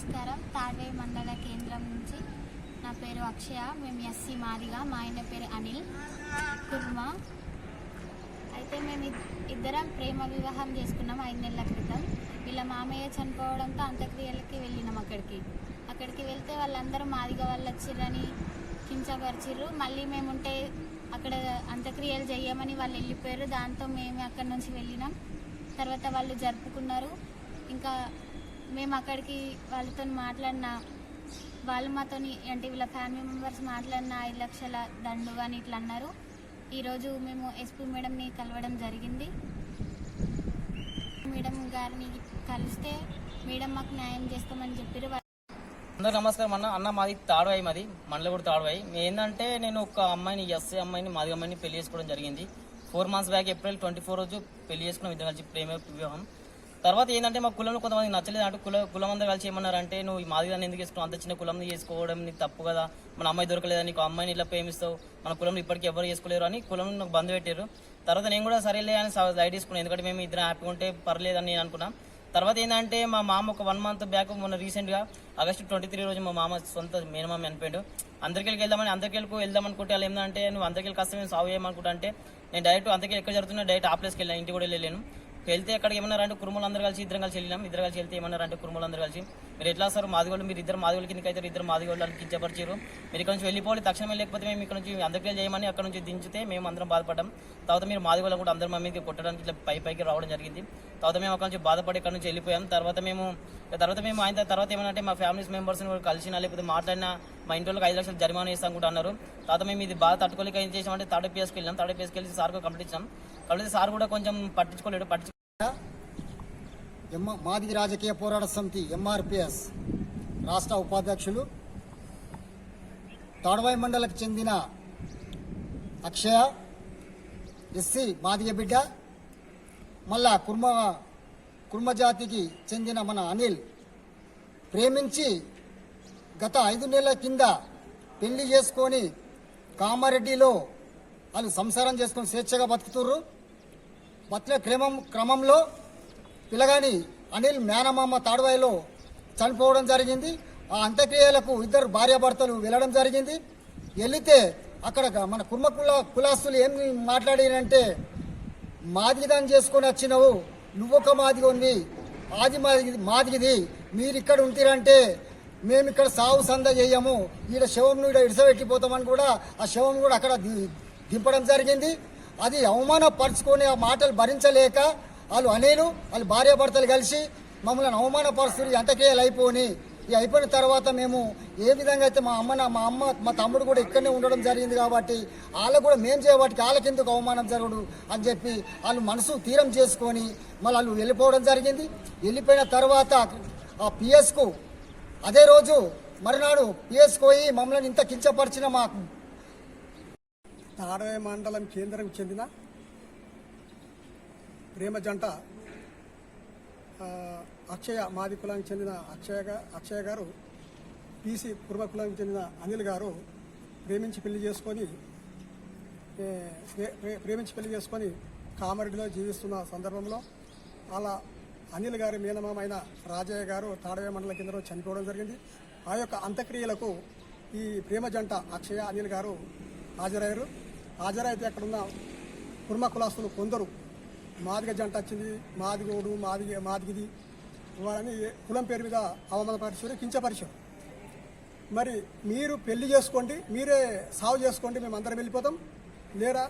నమస్కారం. తాడ్వే మండల కేంద్రం నుంచి నా పేరు అక్షయ. మేము ఎస్సీ మాదిగా మా ఆయన పేరు అనిల్. కుర్మా. అయితే మేము ఇద్దరం ప్రేమ వివాహం చేసుకున్నాం ఐదు నెలల క్రితం. వీళ్ళ మామయ్య చనిపోవడంతో అంత్యక్రియలకి వెళ్ళినాం అక్కడికి. అక్కడికి వెళ్తే వాళ్ళందరూ మాదిగా వాళ్ళు వచ్చిర్రని కించపరిచిర్రు. మళ్ళీ మేము ఉంటే అక్కడ అంత్యక్రియలు చేయమని వాళ్ళు వెళ్ళిపోయారు. దాంతో మేము అక్కడి నుంచి వెళ్ళినాం. తర్వాత వాళ్ళు జరుపుకున్నారు. ఇంకా మేము అక్కడికి వాళ్ళతో మాట్లాడిన వాళ్ళు మాతోని అంటే వీళ్ళ ఫ్యామిలీ మెంబర్స్ మాట్లాడిన ఐదు లక్షల దండు అని ఇట్లా అన్నారు. ఈరోజు మేము ఎస్పీ మేడంని కలవడం జరిగింది. మేడం గారిని కలిస్తే మేడం మాకు న్యాయం చేస్తామని చెప్పారు అందరు నమస్కారం అన్న. అన్న మాది తాడువాయి మాది మండలి కూడా తాడువాయి. ఏంటంటే నేను ఒక అమ్మాయిని ఎస్ఏ అమ్మాయిని మాది అమ్మాయిని పెళ్ళి చేసుకోవడం జరిగింది. Four months back April twenty four రోజు పెళ్ళి చేసుకున్నాం ఇద్దరు కలిసి ప్రేమ వివాహం. తర్వాత ఏంటంటే మా కులంలో కొంతమంది నచ్చలేదు. అంటే కుల కులం అందరూ కలిసి ఏమన్నారంటే నువ్వు ఈ మాదిగాన్ని ఎందుకు చేసుకున్నావు అంత చిన్న కులం చేసుకోవడం నీకు తప్పు కదా. మన అమ్మాయి దొరకలేదా? నీకు అమ్మాయిని ఇట్లా ప్రేమిస్తావు? మన కులంలో ఇప్పటికీ ఎవరు చేసుకోలేరు అని కులం నాకు బంద్ పెట్టారు. తర్వాత నేను కూడా సరేలే అని లైట్ తీసుకున్నాను ఎందుకంటే మేము ఇద్దరం హ్యాపీగా ఉంటే పర్లేదని నేను అనుకున్నా. తర్వాత ఏంటంటే మా మామ ఒక వన్ మంత్ బ్యాక్ మొన్న రీసెంట్గా ఆగస్టు ట్వంటీ త్రీ రోజు మా మామ సొంత మేనమామ చనిపోయాడు. అందరికీ వెళ్దామని అందరికెళ్ళకు వెళ్దాం అనుకుంటే వాళ్ళు ఏంటంటే నువ్వు అందరికెళ్ళి కష్టం మేము సాగు చేయమనుకుంటా అంటే నేను డైరెక్ట్ అందరికీ ఎక్కడ జరుగుతున్నా డైరెక్ట్ ఆ ప్లేస్కి వెళ్ళాను ఇంటి కూడా వెళ్ళలేను. వెళ్తే అక్కడ ఏమన్నారంటే కురుములు అందరూ కలిసి ఇద్దరం కలిసి వెళ్ళినాం. ఇద్దరు కలిసి వెళ్తే ఏమన్నారంటే కురుములు అందరూ కలిసి. మీరు ఎట్లా సార్ మాదిగోళ్ళు మీరు ఇద్దరు మాదిగోళ్ళ కిందకి అయితే ఇద్దరు మాదిగోళ్ళు అని కించపరిచారు మీరు ఇక్కడ నుంచి వెళ్ళిపోవాలి తక్షణమే లేకపోతే మేము ఇక్కడ నుంచి అందరికీ చేయమని అక్కడ నుంచి దించితే మేము అందరం బాధపడ్డాం. తర్వాత మీరు మాదిగోళ్ళు కూడా అందరం మా మీదకి కొట్టడానికి ఇట్లా పై పైకి రావడం జరిగింది. తర్వాత మేము అక్కడ నుంచి బాధపడి ఇక్కడ నుంచి వెళ్ళిపోయాం. తర్వాత మేము తర్వాత మేము ఆయన తర్వాత ఏమంటే మా ఫ్యామిలీస్ మెంబర్స్ని కూడా కలిసినా లేకపోతే మాట్లాడినా మా ఇంటి వాళ్ళకి ఐదు లక్షలు జరిమానా ఇస్తాం కూడా అన్నారు. తర్వాత మేము ఇది బాగా తట్టుకోలేక ఏం చేసామంటే థర్డ్ పిఎస్కి వెళ్ళాం థర్డ్ పిఎస్కి వెళ్ళి సార్ కంప్లీట్ ఇచ్చాం. కాబట్టి సార్ కూడా కొంచెం పట్టించుకోలేడు పట్టించు ఎం రాజకీయ పోరాట సమితి ఎంఆర్పిఎస్ రాష్ట్ర ఉపాధ్యక్షులు తాడవాయి మండలకు చెందిన అక్షయ ఎస్సీ మాదిగ బిడ్డ మళ్ళా కుర్మ కుర్మ జాతికి చెందిన మన అనిల్ ప్రేమించి గత ఐదు నెలల కింద పెళ్ళి చేసుకొని కామారెడ్డిలో వాళ్ళు సంసారం చేసుకొని స్వేచ్ఛగా బతుకుతుర్రు. బతికే క్రమం క్రమంలో పిల్లగాని అనిల్ మేనమామ తాడువాయిలో చనిపోవడం జరిగింది. ఆ అంత్యక్రియలకు ఇద్దరు భార్యాభర్తలు వెళ్ళడం జరిగింది. వెళితే అక్కడ మన కుర్మ కుల కులాస్తులు ఏం మాట్లాడినంటే మాదిగిదాన్ని చేసుకొని వచ్చినవు నువ్వొక మాదిగోనివి ఆది మాదిగి మాదిగిది మీరు ఇక్కడ ఉంటిరంటే మేము ఇక్కడ సాగు సంద చేయము. ఈడ శవంను ఈడ ఇడిసబెట్టిపోతామని కూడా ఆ శవం కూడా అక్కడ దింపడం జరిగింది. అది అవమానపరుచుకొని ఆ మాటలు భరించలేక వాళ్ళు అనేలు వాళ్ళు భార్యాభర్తలు కలిసి మమ్మల్ని అవమానపరుస్తుంది అంతకేయాలు అయిపోని ఈ అయిపోయిన తర్వాత మేము ఏ విధంగా అయితే మా అమ్మ మా అమ్మ మా తమ్ముడు కూడా ఇక్కడనే ఉండడం జరిగింది కాబట్టి వాళ్ళకు కూడా మేము చేయబట్టి వాళ్ళకి ఎందుకు అవమానం జరగడు అని చెప్పి వాళ్ళు మనసు తీరం చేసుకొని మళ్ళీ వాళ్ళు వెళ్ళిపోవడం జరిగింది. వెళ్ళిపోయిన తర్వాత ఆ పిఎస్కు అదే రోజు మరునాడు పిఎస్కు పోయి మమ్మల్ని ఇంత కించపరిచిన మాకు తాడవే మండలం కేంద్రం చెందిన ప్రేమ జంట అక్షయ మాది కులానికి చెందిన అక్షయ అక్షయ గారు పీసీ పూర్వ కులానికి చెందిన అనిల్ గారు ప్రేమించి పెళ్ళి చేసుకొని ప్రేమించి పెళ్ళి చేసుకొని కామరెడ్డిలో జీవిస్తున్న సందర్భంలో అలా అనిల్ గారి మీనమామైన రాజయ్య గారు తాడవే మండల కేంద్రంలో చనిపోవడం జరిగింది. ఆ యొక్క అంత్యక్రియలకు ఈ ప్రేమ జంట అక్షయ అనిల్ గారు హాజరయ్యారు. హాజరైతే అక్కడున్న కుర్మ కులాస్తులు కొందరు మాదిగ జంట వచ్చింది మాదిగోడు మాదిగ మాదిగిది వాళ్ళని కులం పేరు మీద అవమానపరిచారు కించపరిచారు. మరి మీరు పెళ్ళి చేసుకోండి మీరే సాగు చేసుకోండి మేము అందరం వెళ్ళిపోతాం. లేరా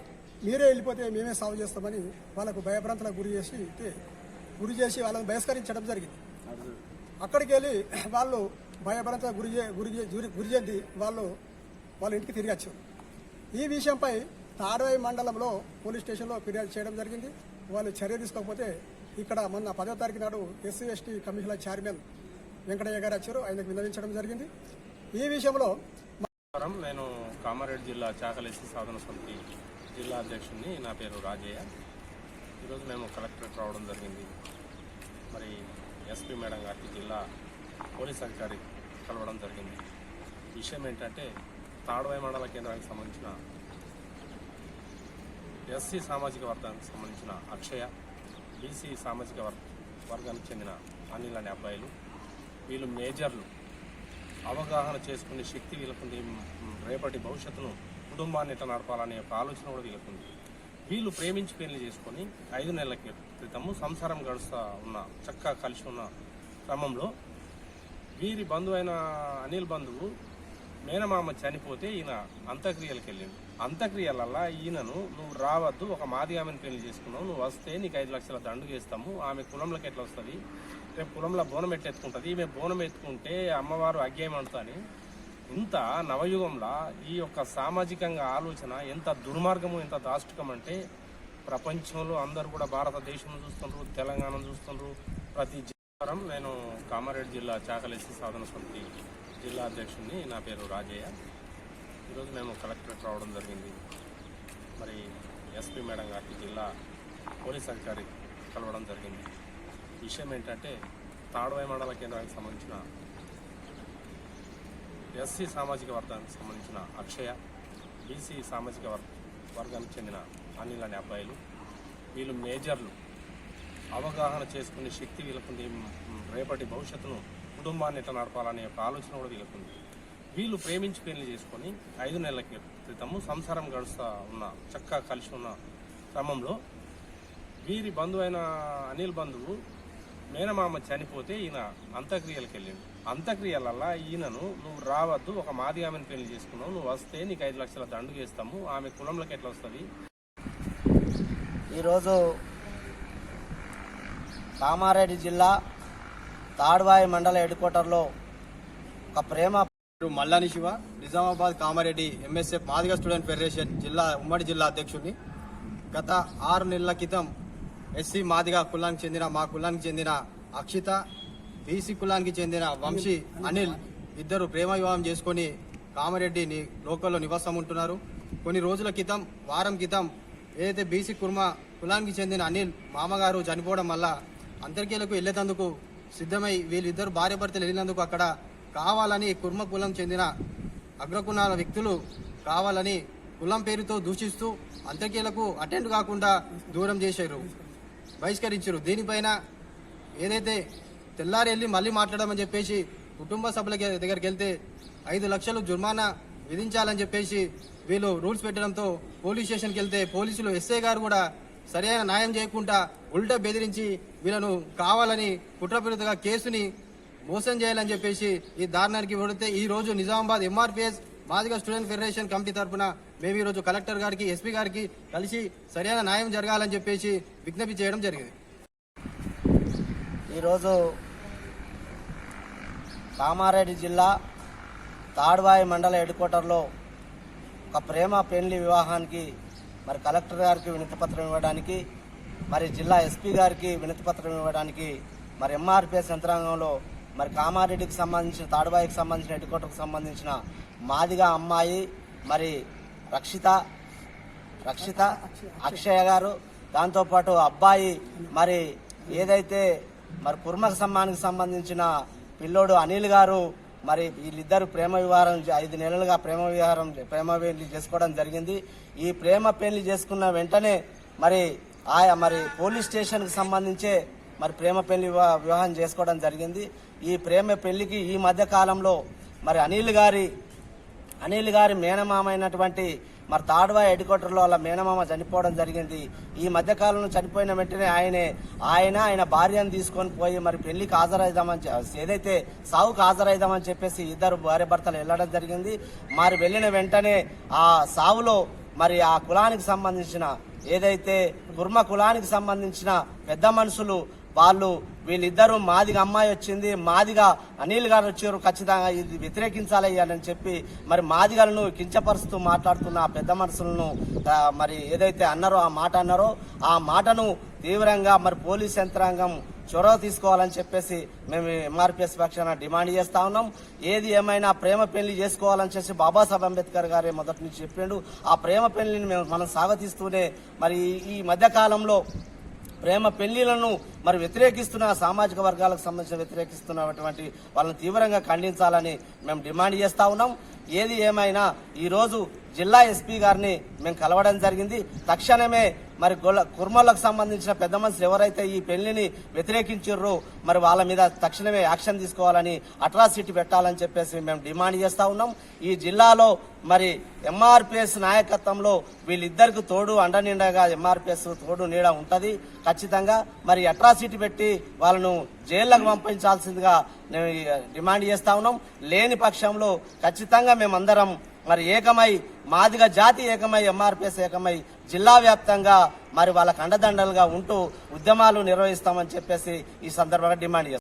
మీరే వెళ్ళిపోతే మేమే సాగు చేస్తామని వాళ్ళకు భయభ్రాంతలకు గురి చేసి అయితే గురి చేసి వాళ్ళని బహిష్కరించడం జరిగింది. అక్కడికి వెళ్ళి వాళ్ళు భయభ్రాంతులకు గురి గురి గురి చెంది వాళ్ళు వాళ్ళ ఇంటికి తిరిగి వచ్చారు. ఈ విషయంపై తాడవై మండలంలో పోలీస్ స్టేషన్లో ఫిర్యాదు చేయడం జరిగింది. వాళ్ళు చర్య తీసుకోకపోతే ఇక్కడ మొన్న పదో తారీఖు నాడు SC ST commissioner chairman Venkataiah garu వచ్చారు. ఆయనకు విన్నవించడం జరిగింది. ఈ విషయంలో నేను కామారెడ్డి జిల్లా చాకలేసి సాధన సమితి జిల్లా అధ్యక్షుడిని నా పేరు రాజయ్య. ఈరోజు మేము కలెక్టరేట్ రావడం జరిగింది. మరి ఎస్పీ మేడం గారికి జిల్లా పోలీస్ అధికారి కలవడం జరిగింది. విషయం ఏంటంటే తాడవాయి మండల కేంద్రానికి సంబంధించిన ఎస్సీ సామాజిక వర్గానికి సంబంధించిన అక్షయ బీసీ సామాజిక వర్ వర్గానికి చెందిన అనిల్ అనే అబ్బాయిలు వీళ్ళు మేజర్లు. అవగాహన చేసుకునే శక్తి వీళ్ళకుంది. రేపటి భవిష్యత్తును కుటుంబాన్ని ఎట్లా నడపాలనే ఒక ఆలోచన కూడా వీళ్ళకుంది. వీళ్ళు ప్రేమించి పెళ్ళి చేసుకొని ఐదు నెలల క్రితము సంసారం గడుస్తూ ఉన్న చక్కగా కలిసి ఉన్న క్రమంలో వీరి బంధువు అయిన అనిల్ బంధువు మేనమామ చనిపోతే ఈయన అంత్యక్రియలకు వెళ్ళింది అంత్యక్రియలల్లా ఈయనను నువ్వు రావద్దు ఒక మాది ఆమెను పెళ్ళి చేసుకున్నావు నువ్వు వస్తే నీకు ఐదు లక్షల దండు చేస్తాము ఆమె కులంలోకి ఎట్లా వస్తుంది? రేపు కులంలో బోనం ఎట్టెత్తుకుంటుంది ఈమె బోనం ఎత్తుకుంటే అమ్మవారు అగ్గేయమంటుంది ఇంత నవయుగంలో ఈ యొక్క సామాజికంగా ఆలోచన ఎంత దుర్మార్గము ఎంత దాష్టికం అంటే ప్రపంచంలో అందరూ కూడా భారతదేశం చూస్తుండ్రు తెలంగాణ చూస్తుండ్రు. ప్రతి జిల్లారం నేను కామారెడ్డి జిల్లా చాకలేసి సాధన సమితి జిల్లా అధ్యక్షుడిని. నా పేరు రాజయ్య. ఈరోజు మేము కలెక్టరేట్ రావడం జరిగింది. మరి ఎస్పీ మేడం గారికి జిల్లా పోలీస్ అధికారి కలవడం జరిగింది. విషయం ఏంటంటే తాడవాయి మండల కేంద్రానికి సంబంధించిన ఎస్సీ సామాజిక వర్గానికి సంబంధించిన అక్షయ బీసీ సామాజిక వర్ వర్గానికి చెందిన అనిల్ అనే అబ్బాయిలు. వీళ్ళు మేజర్లు. అవగాహన చేసుకునే శక్తి వీళ్ళకుంది. రేపటి భవిష్యత్తును కుటుంబాన్ని ఎట్లా నడపాలనే ఒక ఆలోచన కూడా వీళ్ళకుంది. వీళ్ళు ప్రేమించి పెళ్ళి చేసుకొని ఐదు నెలల క్రితము సంసారం గడుస్తూ ఉన్న చక్కగా కలిసి ఉన్న క్రమంలో వీరి బంధువు అయిన అనిల్ బంధువు మేనమామ చనిపోతే ఈయన అంత్యక్రియలకు వెళ్ళింది అంత్యక్రియలల్లా ఈయనను నువ్వు రావద్దు ఒక మాది ఆమెను పెళ్ళి చేసుకున్నావు నువ్వు వస్తే నీకు ఐదు లక్షల దండు చేస్తాము ఆమె కులంలోకి ఎట్లా వస్తుంది? ఈరోజు కామారెడ్డి జిల్లా తాడ్వాయి మండల హెడ్ క్వార్టర్లో ఒక ప్రేమ పేరు Mallani Shiva Nizamabad Kamareddy MSF Madiga student federation జిల్లా ఉమ్మడి జిల్లా అధ్యక్షుడిని. గత ఆరు నెలల క్రితం ఎస్సీ మాదిగ కులానికి చెందిన మా కులానికి చెందిన అక్షిత బీసీ కులానికి చెందిన వంశీ అనిల్ ఇద్దరు ప్రేమ వివాహం చేసుకొని కామారెడ్డి లోకల్లో నివాసం ఉంటున్నారు. కొన్ని రోజుల క్రితం వారం క్రితం ఏదైతే బీసీ కుర్మ కులానికి చెందిన అనిల్ మామగారు చనిపోవడం వల్ల అంతర్కీలకు వెళ్ళేందుకు సిద్ధమై వీళ్ళిద్దరు భార్యాభర్తలు వెళ్ళినందుకు అక్కడ కావాలని కుర్మ కులం చెందిన అగ్రకులాల వ్యక్తులు కావాలని కులం పేరుతో దూషిస్తూ అంతర్కీలకు అటెండ్ కాకుండా దూరం చేశారు. బహిష్కరించారు. దీనిపైన ఏదైతే తెల్లారి వెళ్ళి మళ్ళీ మాట్లాడమని చెప్పేసి కుటుంబ సభ్యుల దగ్గరికి వెళ్తే ఐదు లక్షలు జుర్మానా విధించాలని చెప్పేసి వీళ్ళు రూల్స్ పెట్టడంతో పోలీస్ స్టేషన్కి వెళ్తే పోలీసులు ఎస్ఐ గారు కూడా సరైన న్యాయం చేయకుండా ఉల్టా బెదిరించి వీళ్ళను కావాలని కుట్రపూరితగా కేసుని మోసం చేయాలని చెప్పేసి ఈ దారుణానికి పడితే ఈ రోజు Nizamabad MRPS Madiga student federation committee తరఫున మేము ఈరోజు రోజు కలెక్టర్ గారికి ఎస్పీ గారికి కలిసి సరైన న్యాయం జరగాలని చెప్పేసి విజ్ఞప్తి చేయడం జరిగింది. ఈరోజు కామారెడ్డి జిల్లా తాడ్వాయి మండల హెడ్ క్వార్టర్లో ఒక ప్రేమ పెళ్ళి వివాహానికి మరి కలెక్టర్ గారికి వినతిపత్రం ఇవ్వడానికి మరి జిల్లా ఎస్పీ గారికి వినతిపత్రం ఇవ్వడానికి మరి ఎంఆర్పిఎస్ యంత్రాంగంలో మరి కామారెడ్డికి సంబంధించిన తాడుబాయికి సంబంధించిన హెడ్ క్వార్టర్కి సంబంధించిన మాదిగా అమ్మాయి మరి రక్షిత రక్షిత అక్షయ గారు దాంతోపాటు అబ్బాయి మరి ఏదైతే మరి కుర్మక సమ్మానికి సంబంధించిన పిల్లోడు అనిల్ గారు మరి వీళ్ళిద్దరు ప్రేమ వివాహం ఐదు నెలలుగా ప్రేమ వివాహం ప్రేమ పెళ్ళి చేసుకోవడం జరిగింది. ఈ ప్రేమ పెళ్ళి చేసుకున్న వెంటనే మరి ఆయా మరి పోలీస్ స్టేషన్కి సంబంధించే మరి ప్రేమ పెళ్ళి వివాహం చేసుకోవడం జరిగింది. ఈ ప్రేమ పెళ్ళికి ఈ మధ్య కాలంలో మరి అనిల్ గారి అనిల్ గారి మేనమామ అయినటువంటి మరి తాడ్వా హెడ్ క్వార్టర్లో వాళ్ళ మేనమామ చనిపోవడం జరిగింది. ఈ మధ్య కాలంలో చనిపోయిన వెంటనే ఆయనే ఆయన ఆయన భార్యను తీసుకొని పోయి మరి పెళ్ళికి హాజరైదామని ఏదైతే సావుకు హాజరైదామని చెప్పేసి ఇద్దరు భార్య భర్తలు వెళ్ళడం జరిగింది. మరి వెళ్ళిన వెంటనే ఆ సావులో మరి ఆ కులానికి సంబంధించిన ఏదైతే కుర్మ కులానికి సంబంధించిన పెద్ద మనుషులు వాళ్ళు వీళ్ళిద్దరూ మాదిగా అమ్మాయి వచ్చింది మాదిగా అనిల్ గారు వచ్చారు ఖచ్చితంగా ఇది వ్యతిరేకించాలి అని చెప్పి మరి మాదిగలను కించపరుస్తూ మాట్లాడుతున్న ఆ పెద్ద మనుషులను మరి ఏదైతే అన్నారో ఆ మాట అన్నారో ఆ మాటను తీవ్రంగా మరి పోలీస్ యంత్రాంగం చొరవ తీసుకోవాలని చెప్పేసి మేము ఎంఆర్పిఎస్ పక్షాన డిమాండ్ చేస్తా ఉన్నాం. ఏది ఏమైనా ప్రేమ పెళ్ళి చేసుకోవాలని చెప్పి బాబాసాహెబ్ అంబేద్కర్ గారే మొదటి నుంచి చెప్పిండు. ఆ ప్రేమ పెళ్ళిని మేము మనం సాగతీస్తూనే మరి ఈ- మధ్యకాలంలో ప్రేమ పెళ్ళిలను మరి వ్యతిరేకిస్తున్న సామాజిక వర్గాలకు సంబంధించిన వ్యతిరేకిస్తున్నటువంటి వాళ్ళని తీవ్రంగా ఖండించాలని మేము డిమాండ్ చేస్తా ఉన్నాం. ఏది ఏమైనా ఈరోజు జిల్లా ఎస్పీ గారిని మేము కలవడం జరిగింది. తక్షణమే మరి గొల్ల కుర్మలకు సంబంధించిన పెద్ద మనుషులు ఎవరైతే ఈ పెళ్ళిని వ్యతిరేకించారో మరి వాళ్ళ మీద తక్షణమే యాక్షన్ తీసుకోవాలని అట్రాసిటీ పెట్టాలని చెప్పేసి మేము డిమాండ్ చేస్తా ఉన్నాం. ఈ జిల్లాలో మరి ఎంఆర్పిఎస్ నాయకత్వంలో వీళ్ళిద్దరికి తోడు అండనిండగా ఎంఆర్పిఎస్ తోడు నీడ ఉంటది. ఖచ్చితంగా మరి అట్రాసిటీ పెట్టి వాళ్ళను జైళ్ళకు పంపించాల్సిందిగా డిమాండ్ చేస్తా ఉన్నాం. లేని పక్షంలో ఖచ్చితంగా మేమందరం మరి ఏకమై మాదిగా జాతి ఏకమై ఎంఆర్పిఎస్ ఏకమై జిల్లా వ్యాప్తంగా మరి వాళ్ళకు అండదండలుగా ఉంటూ ఉద్యమాలు నిర్వహిస్తామని చెప్పేసి ఈ సందర్భంగా డిమాండ్ చేస్తాం